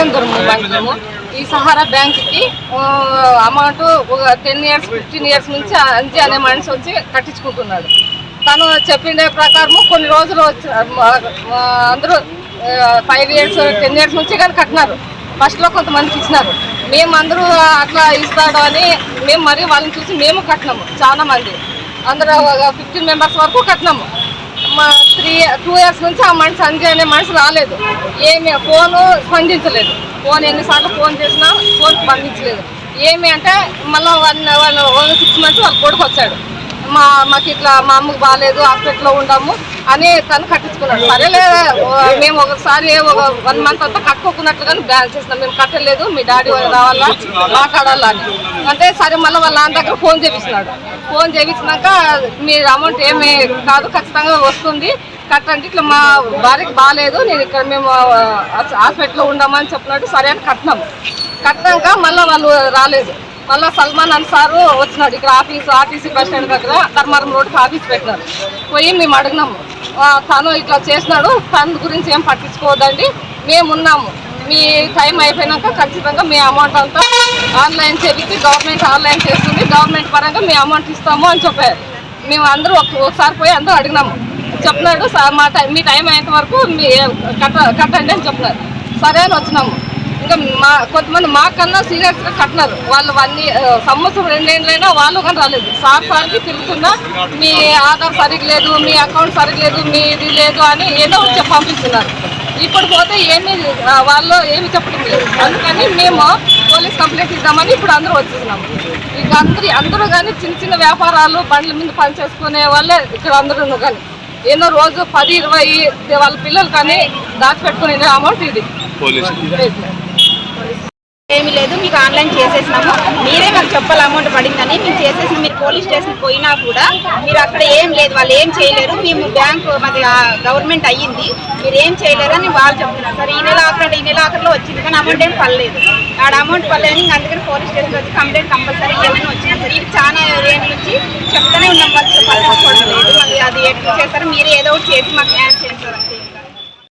రాజేంద్రం మండలము ఈ సహారా బ్యాంక్కి అమౌంట్ ఒక టెన్ ఇయర్స్ ఫిఫ్టీన్ ఇయర్స్ నుంచి అంజి అనే మనిషి వచ్చి కట్టించుకుంటున్నాడు. తను చెప్పిన ప్రకారము కొన్ని రోజులు వచ్చి అందరూ ఫైవ్ ఇయర్స్ టెన్ ఇయర్స్ నుంచి కానీ కట్టినారు. ఫస్ట్లో కొంతమందికి ఇచ్చినారు. మేము అందరూ అట్లా ఇస్తాడు అని మేము మరీ వాళ్ళని చూసి మేము కట్టినాము. చాలా మంది. అందరూ ఫిఫ్టీన్ మెంబర్స్ వరకు కట్టినాము. మా త్రీ టూ ఇయర్స్ నుంచి ఆ మనిషి సంజయ్ అనే మనిషి రాలేదు. ఏమి ఫోన్ స్పందించలేదు. ఫోన్ ఎన్నిసార్లు ఫోన్ చేసినా ఫోన్ స్పందించలేదు. ఏమి అంటే మళ్ళీ one one one six months వాళ్ళ కొడుకు వచ్చాడు. మా మాకు ఇట్లా మా అమ్మకు బాగాలేదు హాస్పిటల్లో ఉండము అని తను కట్టించుకున్నాడు. సరేలే మేము ఒకసారి ఒక వన్ మంత్ అంతా కట్టుకోకున్నట్లుగానే బ్యాన్ చేసినాం. మేము కట్టలేదు మీ డాడీ వాళ్ళు రావాలా మాట్లాడాలా అని. అంటే సరే మళ్ళీ వాళ్ళ నాన్న దగ్గర ఫోన్ చేపిస్తున్నాడు. ఫోన్ చేయించినాక మీరు అమౌంట్ ఏమీ కాదు ఖచ్చితంగా వస్తుంది. కట్టండి ఇట్లా మా భార్యకి బాగాలేదు నేను ఇక్కడ మేము హాస్పిటల్లో ఉండమని చెప్పినట్టు సరే అని కట్టినాము కట్టినాక మళ్ళీ వాళ్ళు రాలేదు. మళ్ళీ సల్మాన్ అన్సారు వచ్చినాడు ఇక్కడ ఆఫీస్ ఆర్టీసీ బస్ స్టాండ్ దగ్గర ధర్మారం రోడ్కి ఆఫీస్ పెట్టినారు. పోయి మేము అడిగినాము తను ఇట్లా చేసినాడు తన గురించి ఏం పట్టించుకోవద్దండి మేమున్నాము మీ టైం అయిపోయినాక ఖచ్చితంగా మీ అమౌంట్ అంతా ఆన్లైన్ చేపించి గవర్నమెంట్ ఆన్లైన్ చేస్తుంది గవర్నమెంట్ పరంగా మీ అమౌంట్ ఇస్తాము అని చెప్పారు. మేము అందరూ ఒక- ఒకసారి పోయి అందరూ అడిగినాము. చెప్పినాడు "సార్, మా టైం మీ టైం అయ్యేంత వరకు మీ కట్ట కట్టండి అని చెప్పినారు. సరే అని వచ్చినాము. ఇంకా మా కొంతమంది మాకన్నా సీనియర్స్గా కట్టినారు. వాళ్ళు అన్ని సంవత్సరం రెండేళ్ళైనా వాళ్ళు కానీ రాలేదు. సార్ సార్కి తిరుగుతున్నా మీ ఆధార్ సరిగ్గా లేదు మీ అకౌంట్ సరిగ్గా లేదు మీ ఇది లేదు అని ఏదో చెప్పి పంపిస్తున్నారు. ఇప్పుడు పోతే ఏమి వాళ్ళు ఏమి చెప్పడం లేదు. అందుకని మేము పోలీస్ కంప్లైంట్ ఇద్దామని ఇప్పుడు అందరూ వచ్చేసినాము. ఇక అందరి అందరూ కానీ చిన్న చిన్న వ్యాపారాలు బండ్ల మీద పని చేసుకునే వాళ్ళే ఇక్కడ అందరూ కానీ ఎన్నో రోజు పది ఇరవై వాళ్ళ పిల్లలు కానీ దాచిపెట్టుకునే అమౌంట్ ఇది. ఏమీ లేదు మీకు ఆన్లైన్ చేసేసినాము. మీరే మాకు చెప్పాలి అమౌంట్ పడిందని. మేము చేసేసి మీరు పోలీస్ స్టేషన్ పోయినా కూడా మీరు అక్కడ ఏం లేదు వాళ్ళు ఏం చేయలేరు. మేము బ్యాంకు మాది గవర్నమెంట్ అయ్యింది. మీరు ఏం చేయలేరు అని వాళ్ళు చెప్తున్నారు. సరే ఈ నెల ఆఖరి ఈ నెల ఆఖరిలో వచ్చింది కానీ అమౌంట్ ఏం పడలేదు. ఆడ అమౌంట్ పడలేదు అందుకని పోలీస్ స్టేషన్ వచ్చి కంప్లైంట్ కంపల్సరీ ఇవ్వాలని వచ్చినా సార్ ఇది చాలా రేట్ నుంచి చెప్తానే ఉన్నాం వాళ్ళు. పట్టించుకోవడం లేదు. మరి అది ఎట్లా చేస్తారు మీరే ఏదో ఒకటి చేసి మాకు